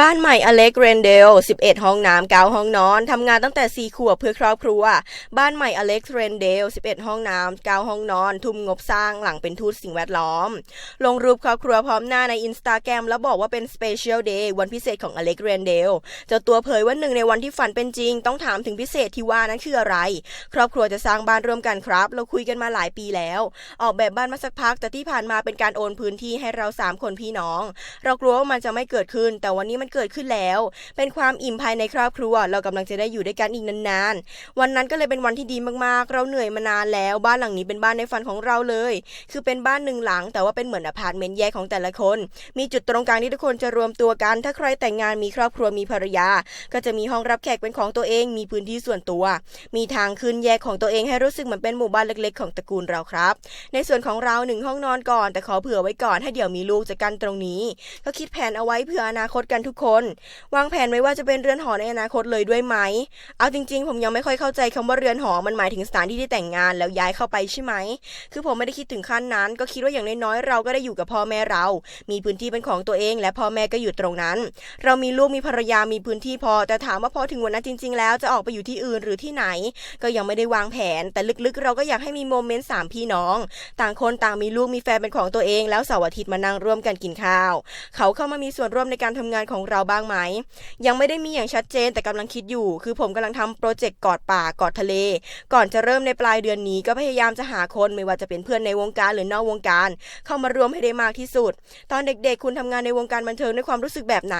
บ้านใหม่อเล็กเรนเดล 11 ห้องน้ำ 9 ห้องนอน ทำงานตั้งแต่ 4 ขวบเพื่อครอบครัว บ้านใหม่อเล็กเรนเดล 11 ห้องน้ำ 9 ห้องนอน ทุ่มงบสร้างหลังเป็นทูตสิ่งแวดล้อม ลงรูปครอบครัวพร้อมหน้าในอินสตาแกรมแล้วบอกว่าเป็นสเปเชียลเดย์วันพิเศษของอเล็กเรนเดล เจ้าตัวเผยว่าหนึ่งในวันที่ฝันเป็นจริง ต้องถามถึงพิเศษที่ว่านั้นคืออะไร ครอบครัวจะสร้างบ้านร่วมกันครับ เราคุยกันมาหลายปีแล้ว ออกแบบบ้านมาสักพัก แต่ที่ผ่านมาเป็นการโอนพื้นที่ให้เราสามคนพี่น้อง เรากลัวว่ามันจะไม่เกิดขึ้น แต่วันนี้มันเกิดขึ้นแล้ว เป็นความอิ่มภายในครอบครัว เรากำลังจะได้อยู่ด้วยกันอีกนานๆ วันนั้นก็เลยเป็นวันที่ดีมากๆ เราเหนื่อยมานานแล้ว บ้านหลังนี้เป็นบ้านในฝันของเราเลย คือเป็นบ้านหนึ่งหลัง แต่ว่าเป็นเหมือนอพาร์ตเมนต์แยกของแต่ละคน มีจุดตรงกลางที่ทุกคนจะรวมตัวกัน ถ้าใครแต่งงานมีครอบครัวมีภรรยา ก็จะมีห้องรับแขกเป็นของตัวเอง มีพื้นที่ส่วนตัว มีทางขึ้นแยกของตัวเองให้รู้สึกเหมือนเป็นหมู่บ้านเล็กๆ ของตระกูลเราครับ ในส่วนของเราหนึ่งห้องนอนก่อน แต่ขอเผื่อไว้ก่อนถ้าเดี๋ยวมีลูกจะกันตรงนี้ ก็คิดแผนเอาไว้เผื่ออนาคตกันทุกคน วางแผนไว้ว่าจะเป็นเรือนหอในอนาคตเลยด้วยไหม เอาจริง ๆ ผมยังไม่ค่อยเข้าใจคำว่าเรือนหอมันหมายถึงสถานที่ที่แต่งงานแล้วย้ายเข้าไปใช่ไหม คือผมไม่ได้คิดถึงขั้นนั้น ก็คิดว่าอย่างน้อยๆเราก็ได้อยู่กับพ่อแม่เรา มีพื้นที่เป็นของตัวเอง และพ่อแม่ก็อยู่ตรงนั้น เรามีลูกมีภรรยามีพื้นที่พอ แต่ถามว่าพอถึงวันนั้นจริง ๆ แล้วจะออกไปอยู่ที่อื่นหรือที่ไหน ก็ยังไม่ได้วางแผน แต่ลึกๆ เราก็อยากให้มีโมเมนต์สามพี่น้อง ต่างคนต่างมีลูกมีแฟนเป็นของตัวเอง แล้วเสาร์อาทิตย์มานั่งร่วมกันกินข้าว เขาเข้ามามีส่วนร่วมในการทำงานของเราบ้างไหม ยังไม่ได้มีอย่างชัดเจนแต่กำลังคิดอยู่ คือผมกำลังทำโปรเจกต์กอดป่ากอดทะเล ก่อนจะเริ่มในปลายเดือนนี้ก็พยายามจะหาคนไม่ว่าจะเป็นเพื่อนในวงการหรือนอกวงการ เข้ามารวมให้ได้มากที่สุด ตอนเด็กๆ คุณทำงานในวงการบันเทิงด้วยความรู้สึกแบบไหน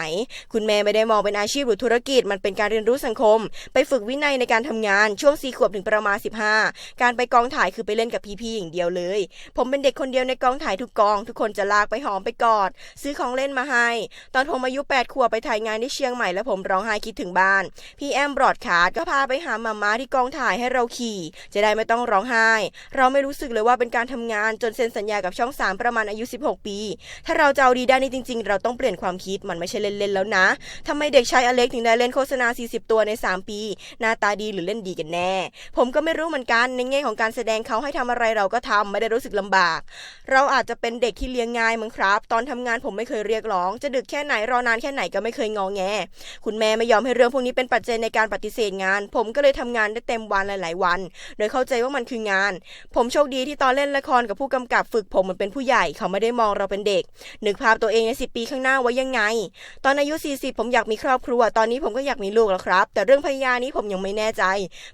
คุณแม่ไม่ได้มองเป็นอาชีพหรือธุรกิจมันเป็นการเรียนรู้สังคม ไปฝึกวินัยในการทำงานช่วง4ขวบถึงประมาณ 15 การไปกองถ่ายคือไปเล่นกับพี่ๆอย่างเดียวเลย ผมเป็นเด็กคนเดียวในกองถ่ายทุกกอง ทุกคนจะลากไปหอมไปกอด ซื้อของเล่นมาให้ ตอนผมอายุ8 ขวบไปถ่ายงานที่เชียงใหม่แล้วผมร้องไห้คิดถึงบ้าน พี่แอมบรอดคาร์ดก็พาไปหามาม่าที่กองถ่ายให้เราขี่ จะได้ไม่ต้องร้องไห้ เราไม่รู้สึกเลยว่าเป็นการทำงานจนเซ็นสัญญากับช่อง 3 ประมาณอายุ 16 ปี ถ้าเราจะเอาดีได้นี่จริง ๆ เราต้องเปลี่ยนความคิดมันไม่ใช่เล่นๆแล้วนะทำไมเด็กชายอเล็กถึงได้เล่นโฆษณา 40 ตัวใน 3 ปี หน้าตาดีหรือเล่นดีกันแน่ ผมก็ไม่รู้เหมือนกันในแง่ของการแสดงเขาให้ทำอะไรเราก็ทำไม่ได้รู้สึกลำบาก เราอาจจะเป็นเด็กที่เลี้ยงง่ายมั้งครับ ตอนทำงานผมไม่เคยเรียกร้อง จะดึกแค่ไหนรอนานแค่ไหนก็ไม่เคยงอแง คุณแม่ไม่ยอมให้เรื่องพวกนี้เป็นปัจจัยในการปฏิเสธงาน ผมก็เลยทำงานได้เต็มวันหลาย ๆ วัน โดยเข้าใจว่ามันคืองาน ผมโชคดีที่ตอนเล่นละครกับผู้กำกับฝึกผมเหมือนเป็นผู้ใหญ่เขาไม่ได้มองเราเป็นเด็ก นึกภาพตัวเองในสิปีข้างหน้าไว้ยังไง ตอนอายุ 40 ผมอยากมีครอบครัว ตอนนี้ผมก็อยากมีลูกแล้วครับ แต่เรื่องภรรยานี้ผมยังไม่แน่ใจ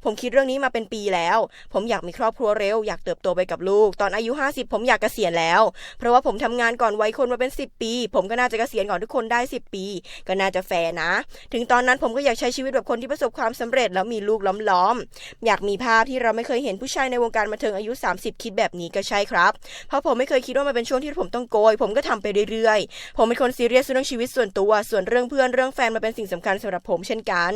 ผมคิดเรื่องนี้มาเป็นปีแล้ว ผมอยากมีครอบครัวเร็ว อยากเติบโตไปกับลูก ตอนอายุ 50 ผมอยากเกษียณแล้ว เพราะว่าผมทำงานก่อนวัยคนมาเป็น 10 ปี ผมก็น่าจะเกษียณก่อนทุกคนได้ 10 ปีก็น่าจะแฟร์นะ ถึงตอนนั้นผมก็อยากใช้ชีวิตแบบคนที่ประสบความสำเร็จแล้วมีลูกล้อมๆ อยากมีภาพที่เราไม่เคยเห็นผู้ชายในวงการบันเทิงอายุ 30 คิดแบบนี้ก็ใช่ครับ เพราะผมไม่เคยคิดว่ามันเป็นช่วงที่ผมต้องโกย ผมก็ทำไปเรื่อยๆ ผมเป็นคนซีเรียสเรื่องชีวิตส่วนตัว ส่วนเรื่องเพื่อนเรื่องแฟนมาเป็นสิ่งสำคัญสำหรับผมเช่นกัน